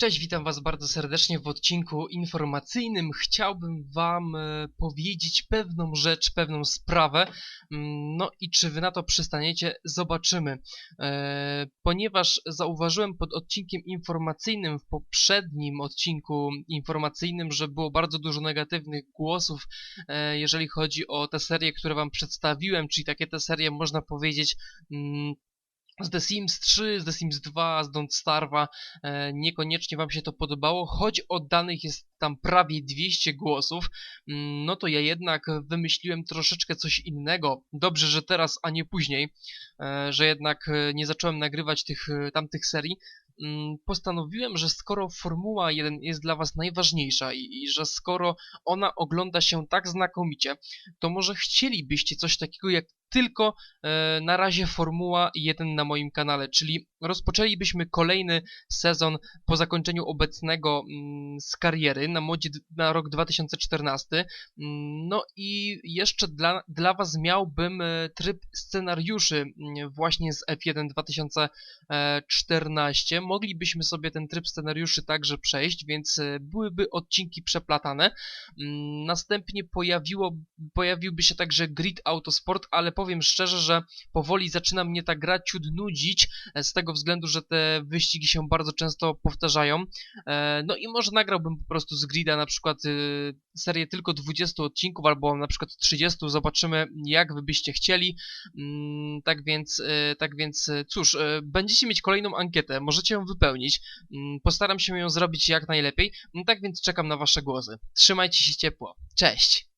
Cześć, witam Was bardzo serdecznie w odcinku informacyjnym. Chciałbym Wam e, powiedzieć pewną rzecz, pewną sprawę. Mm, No i czy Wy na to przystaniecie, zobaczymy. E, Ponieważ zauważyłem pod odcinkiem informacyjnym, w poprzednim odcinku informacyjnym, że było bardzo dużo negatywnych głosów, e, jeżeli chodzi o te serie, które Wam przedstawiłem, czyli takie te serie, można powiedzieć, mm, z The Sims 3, z The Sims 2, z Don't Starve'a e, niekoniecznie Wam się to podobało, choć oddanych jest tam prawie 200 głosów, mm, no to ja jednak wymyśliłem troszeczkę coś innego. Dobrze, że teraz, a nie później, e, że jednak e, nie zacząłem nagrywać tych e, tamtych serii. Mm, Postanowiłem, że skoro Formuła 1 jest dla Was najważniejsza i, i że skoro ona ogląda się tak znakomicie, to może chcielibyście coś takiego jak tylko e, na razie Formuła 1 na moim kanale, czyli rozpoczęlibyśmy kolejny sezon po zakończeniu obecnego mm, z kariery na modzie na rok 2014. Mm, No i jeszcze dla, dla Was miałbym e, tryb scenariuszy mm, właśnie z F1 2014. Moglibyśmy sobie ten tryb scenariuszy także przejść, więc e, byłyby odcinki przeplatane. Następnie pojawiło, pojawiłby się także Grid Autosport, ale szczerze, że powoli zaczyna mnie ta gra ciut nudzić, e, z tego względu, że te wyścigi się bardzo często powtarzają. E, No i może nagrałbym po prostu z Grida na przykład y, serię tylko 20 odcinków, albo na przykład 30, zobaczymy jak wy byście chcieli. Mm, Tak więc, e, tak więc cóż, będziecie mieć kolejną ankietę, możecie ją wypełnić. Mm, Postaram się ją zrobić jak najlepiej. No Tak więc czekam na wasze głosy. Trzymajcie się ciepło. Cześć!